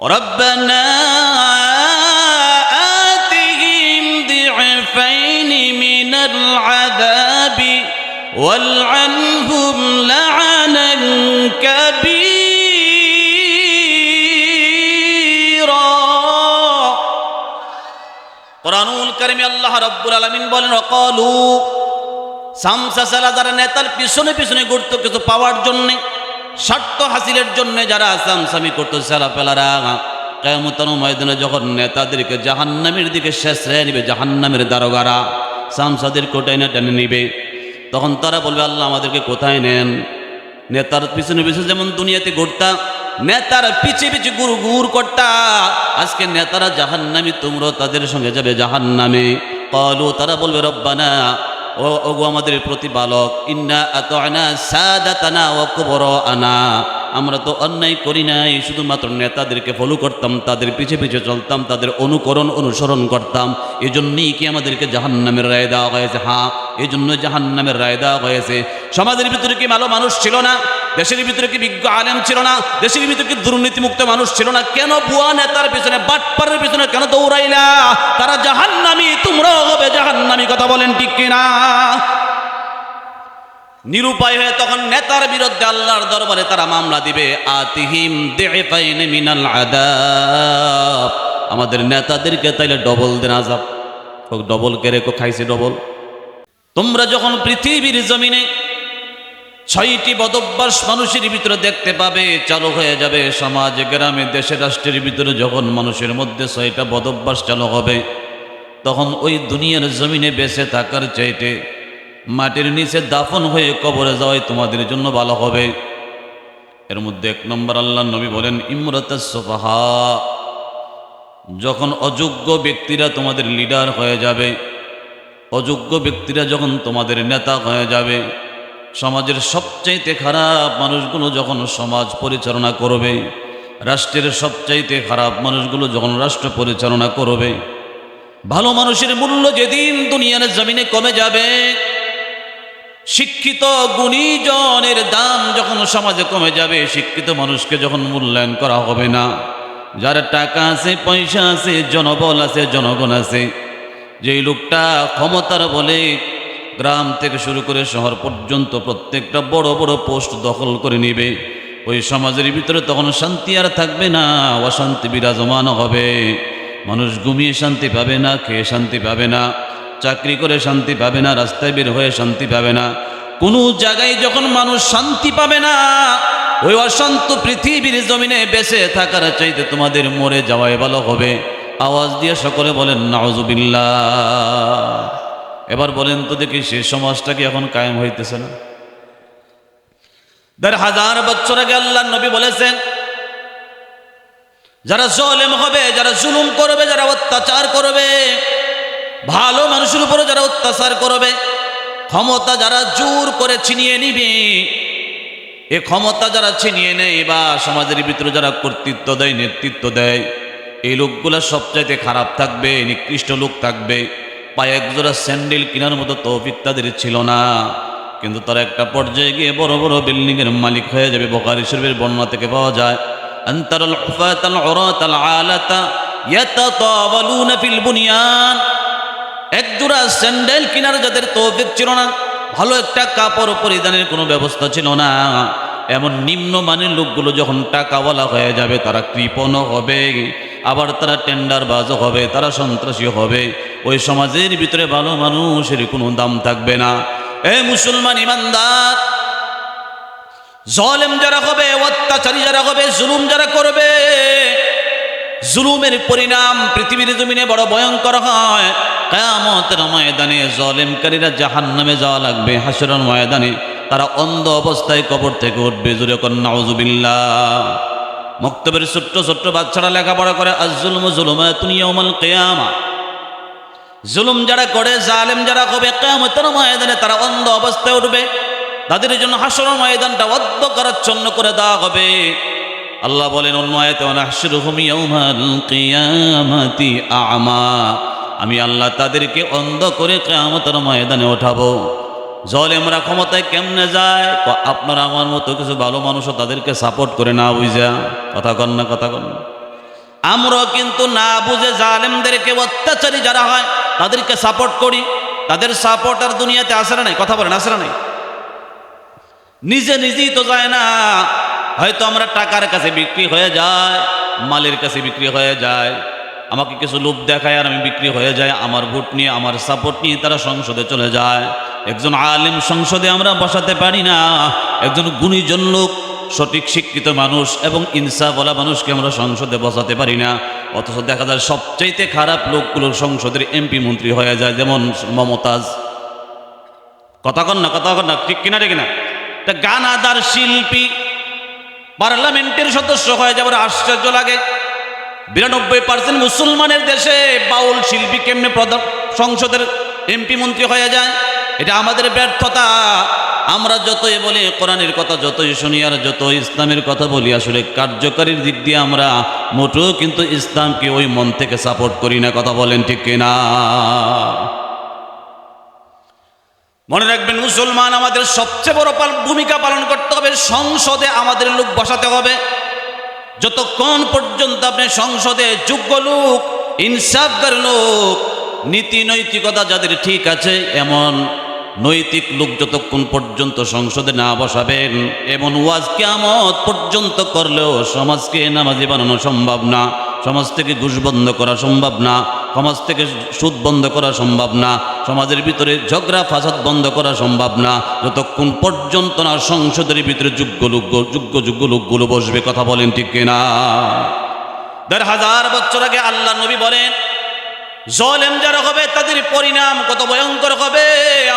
ربنا آتهم ضعفين من العذاب والعنهم لعنا كبيرا কোরআনুল কারিমে আল্লাহ রাব্বুল আলামিন বলেন অকালু সামসাসালা যারা নেতার পিছনে পিছনে ঘুরতো কিছু পাওয়ার জন্য স্বার্থ হাসিলের জন্য যারা সামসামি করতো সারা পেলারা কেমতন ময়দানে যখন নেতাদেরকে জাহান্নামের দিকে শেষ রেখে নিবে, জাহান্নামের দারোগারা সামসাদের কোটায় না টেনে নিবে, তখন তারা বলবে, আল্লাহ আমাদেরকে কোথায় নেন? নেতার পিছনে পিছনে যেমন দুনিয়াতে ঘুরতা নেতার পিছে পিছে গুরু গুর করতা, আজকে নেতারা জাহান্নামি, তোমরাও তাদের সঙ্গে যাবে জাহান্নামে। কলু, তারা বলবে, রব্বানা ও, ওগো আমাদের প্রতিপালক, ইন্না আতআনা সাদাতানা ওয়া কুবরানা আমরা তো অন্যায় করি নাই, শুধুমাত্র নেতাদেরকে ফলো করতাম, তাদের পিছে পিছে চলতাম, তাদের অনুকরণ অনুসরণ করতাম। এজন্যই জন্যই কি আমাদেরকে জাহান্নামের রায় দেওয়া হয়েছে? হ্যাঁ এই জন্য জাহান্নামের রায় দেওয়া হয়েছে। সমাজের ভিতরে কি ভালো মানুষ ছিল না? দেশের ভিতরে কি বিজ্ঞ আলেম ছিল না? দেশের ভিতরে কি দুর্নীতিমুক্ত মানুষ ছিল না? কেন বুয়া নেতার পিছনে, বাটপারের পিছনে কেন দৌড়াইলা? তারা জাহান্নামি, তোমরাও হবে জাহান্নামি, কথা বলেন ঠিক কিনা? নিরুপায় হয়ে তখন নেতার বিরুদ্ধে আল্লাহর দরবারে তারা মামলা দিবে। আতিহিম মিনাল আদাব আমাদের নেতাদেরকে তাইলে ডবল দেন আজাব ডবল কেড়ে কো খাইছে ডবল। তোমরা যখন পৃথিবীর জমিনে ছয়টি বদভ্যাস মানুষের ভিতরে দেখতে পাবে, চালু হয়ে যাবে সমাজ, গ্রামে, দেশে, রাষ্ট্রের ভিতরে। যখন মানুষের মধ্যে ছয়টা বদভ্যাস চালু হবে, তখন ওই দুনিয়ার জমিনে বেঁচে থাকার চাইতে মাটির নিচে দাফন হয়ে কবরে যাওয়াই তোমাদের জন্য ভালো হবে। এর মধ্যে এক নম্বর আল্লাহ নবী বলেন ইমরত সোফাহা। যখন অযোগ্য ব্যক্তিরা তোমাদের লিডার হয়ে যাবে, অযোগ্য ব্যক্তিরা যখন তোমাদের নেতা হয়ে যাবে সমাজের সবচাইতে খারাপ মানুষগুলো যখন সমাজ পরিচালনা করবে, রাষ্ট্রের সবচাইতে খারাপ মানুষগুলো যখন রাষ্ট্র পরিচালনা করবে, ভালো মানুষের মূল্য যেদিন দুনিয়ার জমিনে কমে যাবে, শিক্ষিত গুণীজনের দাম যখন সমাজে কমে যাবে, শিক্ষিত মানুষকে যখন মূল্যায়ন করা হবে না, যার টাকা আছে, পয়সা আছে, জনবল আছে, জনগণ আছে, যেই লোকটা ক্ষমতার বলে গ্রাম থেকে শুরু করে শহর পর্যন্ত প্রত্যেকটা বড় বড় পোস্ট দখল করে নিবে। ওই সমাজের ভিতরে তখন শান্তি আর থাকবে না, অশান্তি বিরাজমান হবে। মানুষ ঘুমিয়ে শান্তি পাবে না, খেয়ে শান্তি পাবে না, চাকরি করে শান্তি পাবে না, রাস্তায় বের হয়ে শান্তি পাবে না। কোনো জায়গায় যখন মানুষ শান্তি পাবে না, ওই অশান্ত পৃথিবীর জমিনে বেঁচে থাকার চাইতে তোমাদের মরে যাওয়াই ভালো হবে। আওয়াজ দিয়ে সকলে বলেন নাওজুবিল্লা এবার বলেন তো দেখি সে সমাজটা কি এখন কায়েম হইতেছে না? দেড় হাজার বছর আগে আল্লাহ নবী বলেছেন, যারা জলেম হবে, যারা জুলুম করবে, যারা অত্যাচার করবে, ভালো মানুষের উপরে যারা অত্যাচার করবে, ক্ষমতা যারা জোর করে ছিনিয়ে নিবে, এ ক্ষমতা যারা ছিনিয়ে নেয় বা সমাজের ভিতরে যারা কর্তৃত্ব দেয়, নেতৃত্ব দেয়, এই লোকগুলা সবচাইতে খারাপ থাকবে, নিকৃষ্ট লোক থাকবে। পায়ে একজোড়া স্যান্ডেল কেনার মতো তৌফিক তাদের ছিল না। কিন্তু তারা একটা পর্যায়ে গিয়ে বড় বড় বিল্ডিং এর মালিক হয়ে যাবে বোকারি শরীফের বর্ণনা থেকে পাওয়া যায় আন্তরাল উফাতাল উরাতাল আলাতা ইয়াতাতাওয়ালুনা ফিল বুনিয়ান। একজোড়া স্যান্ডেল কেনার যাদের তৌফিক ছিল না, ভালো একটা কাপড় পরিধানের কোনো ব্যবস্থা ছিল না। এমন নিম্ন মানের লোকগুলো যখন টাকাওয়ালা হয়ে যাবে, তারা কৃপণও হবে, আবার তারা টেন্ডার টেন্ডারবাজও হবে, তারা সন্ত্রাসী হবে। ওই সমাজের ভিতরে ভালো মানুষের কোনো দাম থাকবে না। এ মুসলমান ইমানদার, জলেম যারা হবে, অত্যাচারী যারা হবে, জুলুম যারা করবে, জুলুমের পরিণাম পৃথিবীর জমিনে বড় ভয়ঙ্কর হয়। কেয়ামতের ময়দানে জলেমকারীরা জাহান নামে যাওয়া লাগবে, হাসরের ময়দানে। তারা অন্ধ অবস্থায় কবর থেকে উঠবে জুড়ে কন্যা মক্তবের ছোট্ট ছোট্ট বাচ্চারা লেখাপড়া করে আজুলম জুলুমা তুনিয়মাল কেয়ামা। জুলুম যারা করে, জালেম যারা হবে কেয়ামতের ময়দানে তারা অন্ধ অবস্থায় উঠবে। তাদের জন্য হাসর ময়দানটা অদ্য করাচ্ছন্ন করে দেওয়া হবে। আল্লাহ বলেন আ'মা। আমি আল্লাহ তাদেরকে অন্ধ করে কিয়ামতের ময়দানে ওঠাবো। জলেমরা ক্ষমতায় কেমনে যায়? আপনারা আমার মতো কিছু ভালো মানুষও তাদেরকে সাপোর্ট করে না বুঝা। কথা কন না, কথা কন। আমরাও কিন্তু না বুঝে জালেমদেরকে অত্যাচারী যারা হয় তাদেরকে সাপোর্ট করি। তাদের সাপোর্ট আর দুনিয়াতে আসে না নাই। কথা বলেন আসে না নাই? নিজে নিজেই তো যায় না। হয়তো আমরা টাকার কাছে বিক্রি হয়ে যায়, মালের কাছে বিক্রি হয়ে যায়। আমাকে কিছু লোভ দেখায় আর আমি বিক্রি হয়ে যায় আমার ভোট নিয়ে, আমার সাপোর্ট নিয়ে তারা সংসদে চলে যায়। একজন আলেম সংসদে আমরা বসাতে পারি না। একজন গুণীজন লোক সঠিক শিক্ষিত মানুষ এবং ইনসাফওয়ালা মানুষকে আমরা সংসদে বসাতে পারি না। অথচ দেখা যায় সবচাইতে খারাপ লোকগুলো সংসদের এমপি মন্ত্রী হয়ে যায়, যেমন মমতাজ। কথা কন না, কথা কন না, ঠিক কিনা ঠিক না তা গানাদার শিল্পী, পার্লামেন্টের সদস্য হয়ে যাবার আশ্চর্য লাগে। বিরানব্বই পার্সেন্ট মুসলমানের দেশে বাউল শিল্পী কেমনে সংসদের এমপি মন্ত্রী হয়ে যায়? এটা আমাদের ব্যর্থতা। আমরা যতই বলি কোরআনের কথা, যতই শুনি আর যত ইসলামের কথা বলি, আসলে কার্যকারীর দিক দিয়ে আমরা মোটেও কিন্তু ইসলামকে ওই মন থেকে সাপোর্ট করি না, কথা বলেন ঠিক কিনা? মনে রাখবেন, মুসলমান আমাদের সবচেয়ে বড় ভূমিকা পালন করতে হবে, সংসদে আমাদের লোক বসাতে হবে। যতক্ষণ পর্যন্ত আপনি সংসদে যোগ্য লোক ইনসাফদার লোক নীতি নৈতিকতা যাদের ঠিক আছে, এমন নৈতিক লোক যতক্ষণ পর্যন্ত সংসদে না বসাবেন, এমন ওয়াজ কেমত পর্যন্ত করলেও সমাজকে নামাজি বানানো সম্ভব না, সমাজ থেকে ঘুষ বন্ধ করা সম্ভব না, সমাজ থেকে সুদ বন্ধ করা সম্ভব না, সমাজের ভিতরে ঝগড়া ফাসাদ বন্ধ করা সম্ভব না, যতক্ষণ পর্যন্ত না সংসদের ভিতরে যোগ্য লোক, যোগ্য যোগ্য লোকগুলো বসবে, কথা বলেন ঠিক কিনা? দেড় হাজার বছর আগে আল্লাহ নবী বলেন জলেম যারা হবে, তাদের পরিণাম কত ভয়ঙ্কর হবে।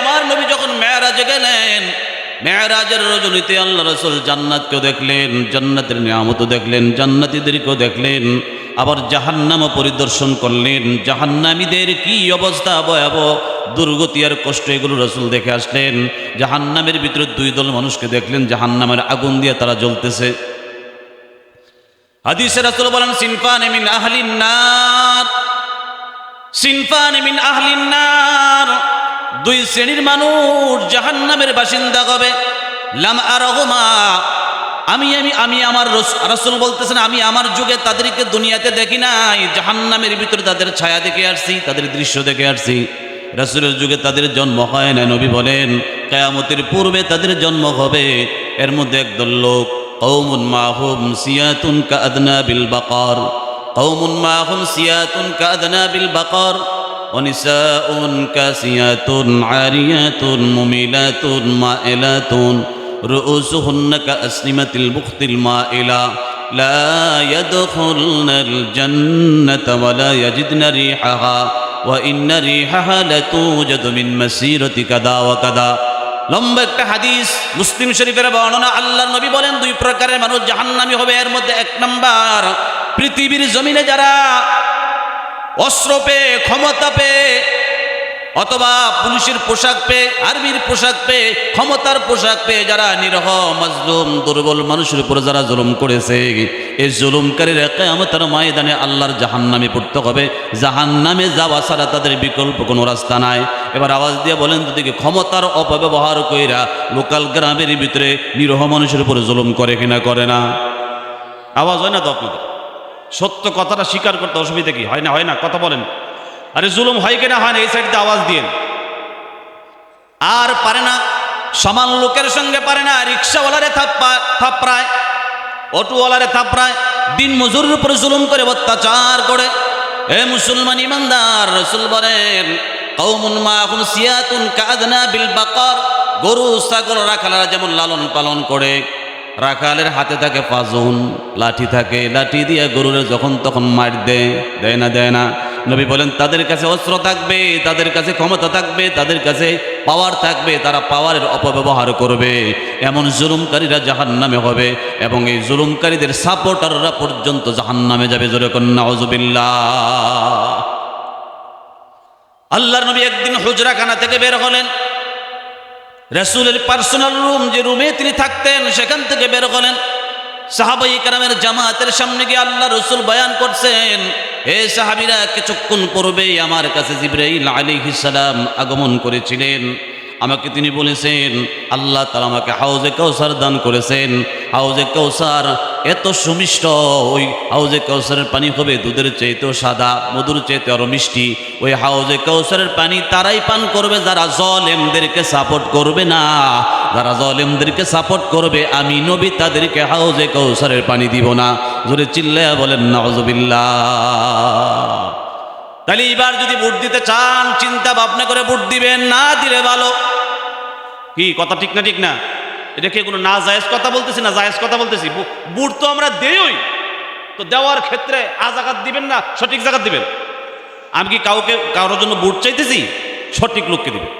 আমার নবী যখন মেয়ারাজে গেলেন, মেয়ারাজের রজনীতে আল্লাহ রসুল জান্নাতকেও দেখলেন, জান্নাতের নিয়ামত দেখলেন, জান্নাতীদেরকেও দেখলেন, আবার জাহান্নামও পরিদর্শন করলেন। জাহান্নামীদের কি অবস্থা ভয়াবহ, দুর্গতি আর কষ্ট এগুলো রসুল দেখে আসলেন। জাহান্নামের ভিতরে দুই দল মানুষকে দেখলেন, জাহান্নামের আগুন দিয়ে তারা জ্বলতেছে। হাদিসে রাসূল বলেন, সিনফান মিন আহলিন নার। সিনফান মিন দুই শ্রেণির মানুষ জাহান্নামের বাসিন্দা হবে লাম আরহমা। আমি আমি আমি আমার রাসূল বলতেছেন, আমি আমার যুগে তাদেরকে দুনিয়াতে দেখি নাই। জাহান্নামের ভিতরে তাদের ছায়া দেখে আসছি, তাদের দৃশ্য দেখে আসছি। রাসূলের যুগে তাদের জন্ম হয় না, নবী বলেন, কেয়ামতের পূর্বে তাদের জন্ম হবে। এর মধ্যে একদল লোক কৌমুন মাহুম, সিয়াতুন কাদনা বিল বাকর। قوم معهم سيات كأذناب البقر ونساء كاسيات عاريات مميلات مائلات رؤوسهن كأسنمة البخت المائلة لا يدخلن الجنة ولا يجدن ريحها وإن ريحها لتوجد من مسيرة كذا وكذا লম্বা একটা হাদিস মুসলিম শরীফের বর্ণনা আল্লাহ নবী বলেন দুই প্রকারের মানুষ জাহান্নামী হবে এর মধ্যে এক নাম্বার পৃথিবীর জমিনে যারা অস্ত্র পেয়ে, ক্ষমতা পেয়ে, অথবা পুলিশের পোশাক পেয়ে, আর্মির পোশাক পেয়ে, ক্ষমতার পোশাক পেয়ে যারা নিরহ, মজলুম, দুর্বল মানুষের উপর যারা জুলুম করেছে, এই জুলুমকারীরা কেয়ামতের ময়দানে আল্লাহর জাহান্নামে পড়তে হবে। জাহান্নামে যাওয়া ছাড়া তাদের বিকল্প কোনো রাস্তা নাই। এবার আওয়াজ দিয়ে বলেন তো ক্ষমতার অপব্যবহার কইরা লোকাল গ্রামের ভিতরে নিরহ মানুষের উপরে জুলুম করে কিনা, করে না। আওয়াজ হয় না তো আপনাদের? সত্য কথাটা স্বীকার করতে অসুবিধা কি? হয় না হয় না, কথা বলেন। আরে জুলুম হয় কিনা? হয় না, এই সাইড দিয়ে আওয়াজ দিন আর পারে না, সমান লোকের সঙ্গে পারে না, রিক্সাওয়ালারে থাপ্পা, থাপড়ায়, অটোওয়ালারে থাপড়ায় দিন মজুরের উপরে জুলুম করে অত্যাচার করে। এ মুসলমান ইমানদার, রসুল বলেন মাহুন সিয়াতুন বিল গরু, ছাগল, রাখালারা যেমন লালন পালন করে। রাখালের হাতে থাকে পাজন লাঠি থাকে। লাঠি দিয়ে গরুরে যখন তখন মার দেয় দেয় না দেয় না। নবী বলেন, তাদের কাছে অস্ত্র থাকবে, তাদের কাছে ক্ষমতা থাকবে, তাদের কাছে পাওয়ার থাকবে, তারা পাওয়ারের অপব্যবহার করবে। এমন জুলুমকারীরা জাহান নামে হবে এবং এই জুলুমকারীদের সাপোর্টাররা পর্যন্ত জাহান নামে যাবে। জোরে কন্যা অজুবিল্লা আল্লাহর নবী একদিন হুজরাখানা থেকে বের হলেন। রসুলের পার্সোনাল রুম যে রুমে তিনি থাকতেন, সেখান থেকে বের হলেন। সাহাবাই কারামের জামাতের সামনে গিয়ে আল্লাহ রসুল বয়ান করছেন এ সাহাবিরা, কিছুক্ষণ পূর্বে আমার কাছে জিব্রাইল আলী সালাম আগমন করেছিলেন। আমাকে তিনি বলেছেন, আল্লাহ তালা আমাকে হাউজে কৌসার দান করেছেন। হাউজে কৌসার এত সুমিষ্ট ওই হাউজে কৌসারের পানি হবে, দুধের চাইতেও সাদা, মধুর চাইতে আরও মিষ্টি। ওই হাউজে কৌসারের পানি তারাই পান করবে, যারা জলেমদেরকে সাপোর্ট করবে না। যারা জলেমদেরকে সাপোর্ট করবে, আমি নবী তাদেরকে হাউজে কৌসারের পানি দিব না। জোরে চিল্লায়া বলেন নজবিল্লা তাহলে এবার যদি ভোট দিতে চান, চিন্তা ভাবনা করে ভোট দিবেন, না দিলে ভালো। কি, কথা ঠিক না ঠিক না? কি কোনো না জায়েজ কথা বলতেছি, না জায়েজ কথা বলতেছি? বুট তো আমরা দেই তো দেওয়ার ক্ষেত্রে আ জাগাত দিবেন না, সঠিক জায়গাত দিবেন? আমি কি কাউকে, কারোর জন্য বুট চাইতেছি? সঠিক লোককে দিবেন।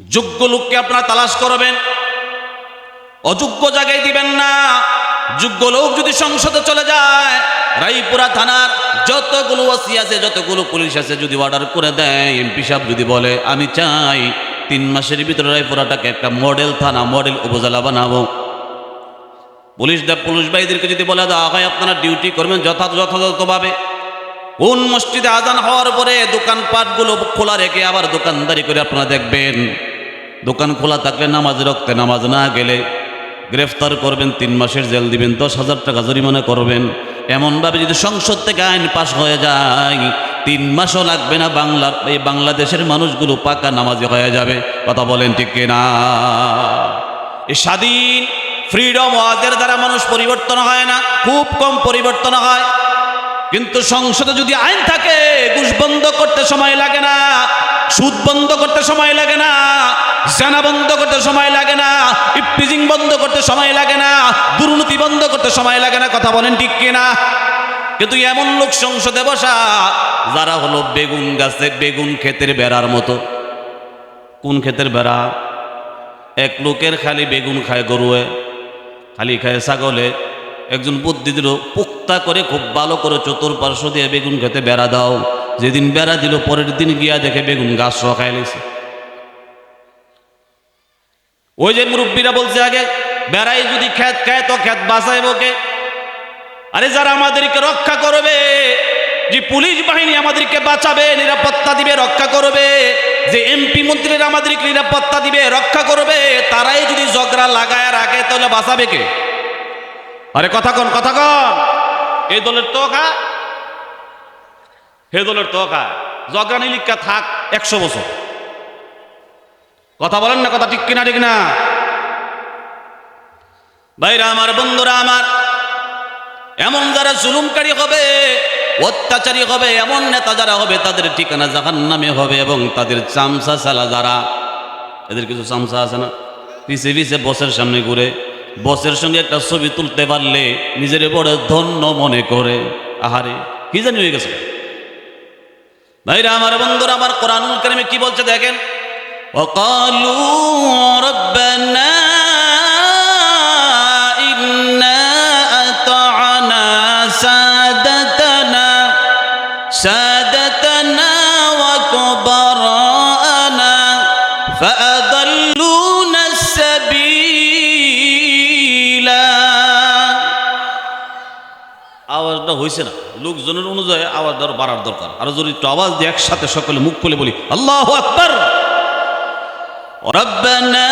যোগ্য লোককে আপনারা তালাশ করবেন। অযোগ্য জায়গায় দিবেন না। যোগ্য লোক যদি সংসদে চলে যায় রাইপুরা থানার যতগুলো ওসি আছে, যতগুলো পুলিশ আছে, যদি অর্ডার করে দেয়, এমপি সাহেব যদি বলে, আমি চাই তিন মাসের ভিতরে রায়পুরাটাকে একটা মডেল থানা, মডেল উপজেলা বানাবো। পুলিশ পুলিশ ভাইদেরকে যদি বলে দেওয়া হয় আপনারা ডিউটি করবেন যথাযথ, যথাযথভাবে। কোন মসজিদে আজান হওয়ার পরে দোকানপাটগুলো খোলা রেখে আবার দোকানদারি করে আপনারা দেখবেন, দোকান খোলা থাকলে নামাজ রক্তে নামাজ না গেলে গ্রেফতার করবেন, তিন মাসের জেল দিবেন, দশ হাজার টাকা জরিমানা করবেন। এমনভাবে যদি সংসদ থেকে আইন পাশ হয়ে যায় তিন মাসও লাগবে না বাংলার এই বাংলাদেশের মানুষগুলো পাকা নামাজি হয়ে যাবে। কথা বলেন ঠিক কিনা? এই স্বাধীন ফ্রিডম ওয়াজের দ্বারা মানুষ পরিবর্তন হয় না, খুব কম পরিবর্তন হয়। কিন্তু সংসদে যদি আইন থাকে, ঘুষ বন্ধ করতে সময় লাগে না, সুদ বন্ধ করতে সময় লাগে না, জানা বন্ধ করতে সময় লাগে না, ইপটিজিং বন্ধ করতে সময় লাগে না, দুর্নীতি বন্ধ করতে সময় লাগে না, কথা বলেন ঠিক কিনা? কিন্তু এমন লোক সংসদে বসা যারা হলো বেগুন গাছে বেগুন ক্ষেতের বেড়ার মতো। কোন ক্ষেতের বেড়া? এক লোকের খালি বেগুন খায় গরুয়ে, খালি খায় ছাগলে। একজন বুদ্ধি দিল পুক্তা করে খুব ভালো করে চতুর্পার্শ্ব দিয়ে বেগুন খেতে বেড়া দাও। যেদিন বেড়া দিল, পরের দিন গিয়া দেখে বেগুন গাছ রখাই লেছে ওই যে মুরব্বীরা বলছে আগে বেড়াই যদি খেত খায় তো খেত বাঁচাইব কে? আরে যারা আমাদেরকে রক্ষা করবে, যে পুলিশ বাহিনী আমাদেরকে বাঁচাবে, নিরাপত্তা দিবে, রক্ষা করবে, যে এমপি মন্ত্রীরা আমাদেরকে নিরাপত্তা দিবে, রক্ষা করবে, তারাই যদি ঝগড়া লাগায় রাখে তাহলে বাঁচাবে কে? আরে কথা কন কথা কন। এই দলের তো খা হে দলের তো খা ঝগড়া নিলিকা থাক একশো বছর। কথা বলেন না, কথা ঠিক কিনা, ঠিক না? ভাইরা, আমার বন্ধুরা, আমার এমন যারা জুলুমকারী হবে অত্যাচারী হবে এমন নেতা যারা হবে তাদের ঠিকানা জাহান নামে হবে এবং তাদের চামচা চালা যারা এদের কিছু চামচা আছে না পিছে পিছে বসের সামনে ঘুরে বসের সঙ্গে একটা ছবি তুলতে পারলে নিজের বড় ধন্য মনে করে আহারে কি জানি হয়ে গেছে ভাইরা আমার বন্ধুরা আমার কোরআনুল কারিমে কি বলছে দেখেন وقالوا ربنا হয়েছে না লোকজনের অনুযায়ী আওয়াজটা আরো বাড়ার দরকার আর যদি একটু আওয়াজ দিয়ে একসাথে সকলে মুখ খুলে বলি আল্লাহ আকবর ربنا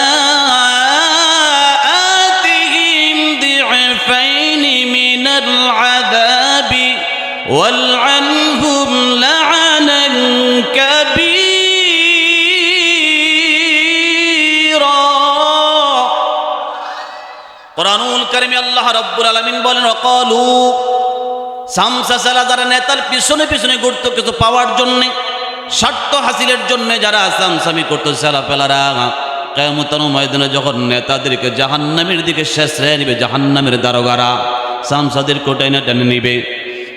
آتهم ضعفين من العذاب والعنهم لعنا كبيرا কোরআনুল কারিমে আল্লাহ রব্বুল আলামিন বলেন অকলু সামসা সালাদার নেতার পিছনে পিছনে ঘুরতো, কিছু পাওয়ার জন্যে, স্বার্থ হাসিলের জন্য যারা সামসামি করতো, সারা পেলারা কেমতন ময়দানে যখন নেতাদেরকে জাহান্নামের দিকে শেষ রে নিবে, জাহান্নামের দারোগারা সামসাদের কোটায় না টেনে নিবে,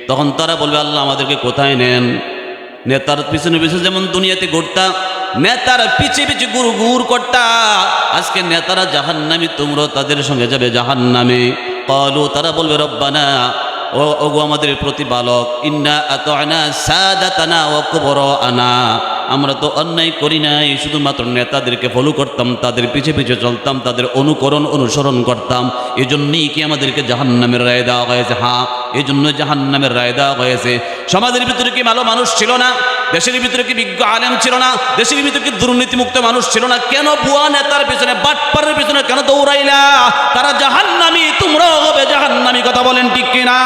তখন তারা বলবে, আল্লাহ আমাদেরকে কোথায় নেন? নেতার পিছনে পিছনে যেমন দুনিয়াতে ঘুরতা, নেতার পিছে পিছে গুরু গুর করতা, আজকে নেতারা জাহান্নামি, তোমরাও তাদের সঙ্গে যাবে জাহান্নামে। কলু, তারা বলবে, রব্বানা ও, ওগো আমাদের প্রতিপালক, ইন্না এত আনা সাদাতানা ও কবর আনা আমরা তো অন্যায় করি নাই, শুধুমাত্র নেতাদেরকে ফলো করতাম, তাদের পিছে পিছে চলতাম, তাদের অনুকরণ অনুসরণ করতাম। এজন্যই জন্যই কি আমাদেরকে জাহান্নামের রায় দেওয়া হয়েছে? হ্যাঁ এজন্য জন্য জাহান্নামের রায় দেওয়া হয়েছে। সমাজের ভিতরে কি ভালো মানুষ ছিল না? দেশের ভিতরে কি বিজ্ঞ আলেম ছিল না? দেশের ভিতরে কি দুর্নীতিমুক্ত মানুষ ছিল না? কেন বুয়া নেতার পিছনে, বাটপারের পিছনে কেন দৌড়াইলা? তারা জাহান্নামি, তোমরাও হবে জাহান্নামি, কথা বলেন ঠিক কিনা?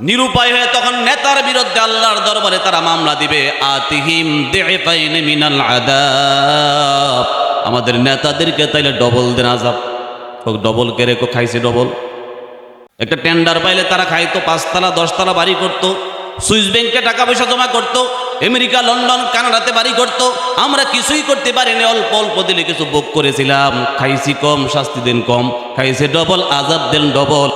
নিরুপায় হয়ে তখন নেতার বিরুদ্ধে আল্লাহর দরবারে তারা মামলা দিবে। আতিহিম দেপাইনে মিনাল আদাব আমাদের নেতাদেরকে তাইলে ডবল দেন আজাব ডবল কেরে খাইছে ডবল। একটা টেন্ডার পাইলে তারা খাইতো, পাঁচতলা, দশতলা বাড়ি করতো। সুইস ব্যাংকে টাকা পয়সা জমা করতো, আমেরিকা, লন্ডন, কানাডাতে বাড়ি করতো, আমরা কিছুই করতে পারিনি, অল্প অল্প দিলে কিছু বুক করেছিলাম। খাইছি কম, শাস্তি দিন কম, খাইছে ডবল আজাদ দেন ডবল